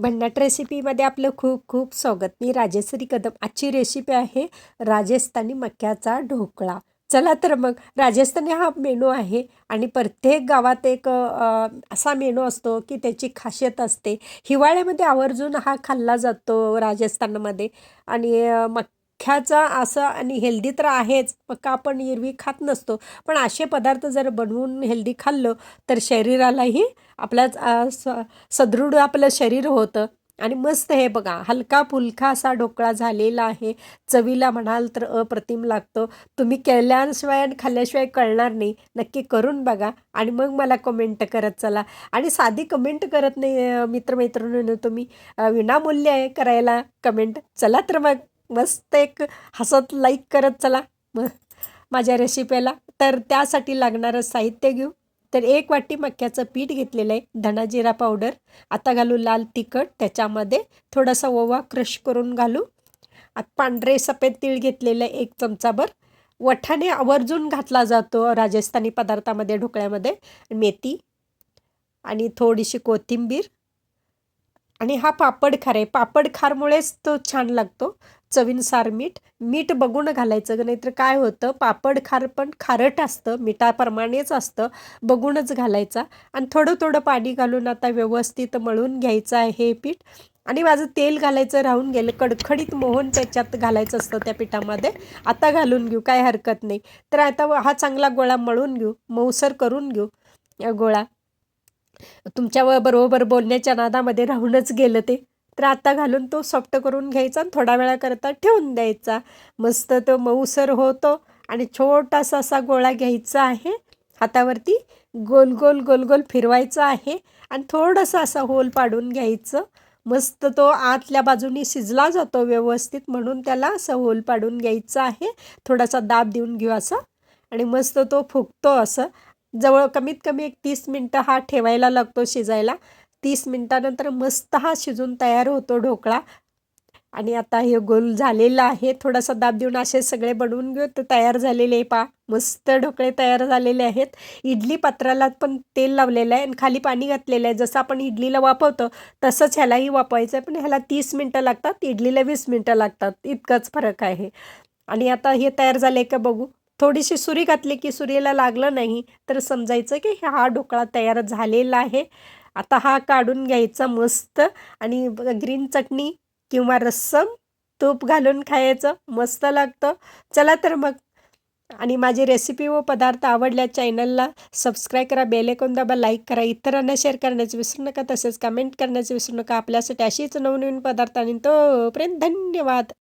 भन्नाट रेसिपीमध्ये आपलं खूप खूप स्वागत. मी राजेश्वरी कदम. आजची रेसिपी आहे राजस्थानी मक्याचा ढोकळा. चला तर मग राजस्थानी हा मेनू आहे आणि प्रत्येक गावात एक असा मेनू असतो की त्याची खासियत असते. हिवाळ्यामध्ये आवर्जून हा खाल्ला जातो राजस्थानमध्ये आणि मक मक्याचा असं आणि हेल्दी तर आहेच. पक्का आपण एरवी खात नसतो? पण असे पदार्थ जर बनवून हेल्दी खाल्लं तर शरीरालाही आपल्या स सदृढ आपलं शरीर होतं. आणि मस्त हे बघा हलका फुलका असा ढोकळा झालेला आहे. चवीला म्हणाल तर अप्रतिम लागतो. तुम्ही केल्याशिवाय आणि खाल्ल्याशिवाय कळणार नाही. नक्की करून बघा आणि मग मला कमेंट करत चला. आणि साधी कमेंट करत नाही अ, मित्रमैत्रिणींनो तुम्ही. विनामूल्य आहे करायला. कमेंट चला तर मग. मस्त एक हसत लाईक करत चला. माझ्या रेसिपीला तर त्यासाठी लागणारं साहित्य घेऊ. तर एक वाटी मक्याचं पीठ घेतलेलं आहे. धणाजिरा पावडर आता घालू लाल तिखट. त्याच्यामध्ये थोडासा ओवा क्रश करून घालू. पांढरे सफेद तीळ घेतलेले एक चमचाभर. वठाने आवर्जून घातला जातो राजस्थानी पदार्थामध्ये ढोकळ्यामध्ये. मेथी आणि थोडीशी कोथिंबीर. आणि हा पापड खार आहे. पापड खारमुळेच तो छान लागतो. चवीनुसार मीठ मीठ बघून घालायचं नाहीतर काय होतं पापड खार पण खारट असतं मिठाप्रमाणेच असतं बघूनच घालायचा. आणि थोडं थोडं पाणी घालून आता व्यवस्थित मळून घ्यायचं आहे हे पीठ. आणि माझं तेल घालायचं राहून गेलं कडखडीत मोहन त्याच्यात घालायचं असतं त्या पिठामध्ये. आता घालून घेऊ काय हरकत नाही. तर आता हा चांगला गोळा मळून घेऊ मऊसर करून घेऊ या गोळा. तुमच्या बरोबर बोलण्याच्या नादामध्ये राहूनच गेलं ते. तर आता घालून तो सॉफ्ट करून घ्यायचा आणि थोडा वेळाकरता ठेवून द्यायचा. मस्त तो मऊसर होतो आणि छोटासा असा गोळा घ्यायचा आहे. हातावरती गोल गोल गोल गोल फिरवायचा आहे आणि थोडंसं असा होल पाडून घ्यायचं. मस्त तो आतल्या बाजूनी शिजला जातो व्यवस्थित म्हणून त्याला असं होल पाडून घ्यायचं आहे. थोडासा दाब देऊन घेऊ असा. आणि मस्त तो फुगतो असं. जवळ कमीत कमी एक तीस मिनटं हा ठेवायला लागतो शिजायला. तीस मिनटानंतर मस्त हा शिजून तयार होतो ढोकळा. आणि आता हे गोल झालेला आहे. थोडासा दाब देऊन असे सगळे बनवून घेऊ. तर तयार झालेले आहे पा मस्त ढोकळे तयार झालेले आहेत. इडली पात्राला पण तेल लावलेलं आहे आणि खाली पाणी घातलेलं आहे. जसं आपण इडलीला वापरतो तसंच ह्यालाही वापरायचं आहे. पण ह्याला तीस मिनटं लागतात. इडलीला वीस मिनटं लागतात. इतकंच फरक आहे. आणि आता हे तयार झाले का बघू. थोडीशी सुरी घातली की सुरीला लागलं नाही. तर समजायचं की हा ढोकळा तयार झालेला आहे. आता हा काढून घ्यायचा मस्त आणि ग्रीन चटणी किंवा रस्सम तूप घालून खायचं मस्त लागतं. चला तर मग. आणि माझी रेसिपी व पदार्थ आवडल्या चॅनलला सबस्क्राईब करा बेलेकोन दाबा लाईक करा. इतरांना शेअर करण्याचं विसरू नका तसेच कमेंट करण्याचं विसरू नका. आपल्यासाठी अशीच नवनवीन पदार्थ आणि तोपर्यंत धन्यवाद.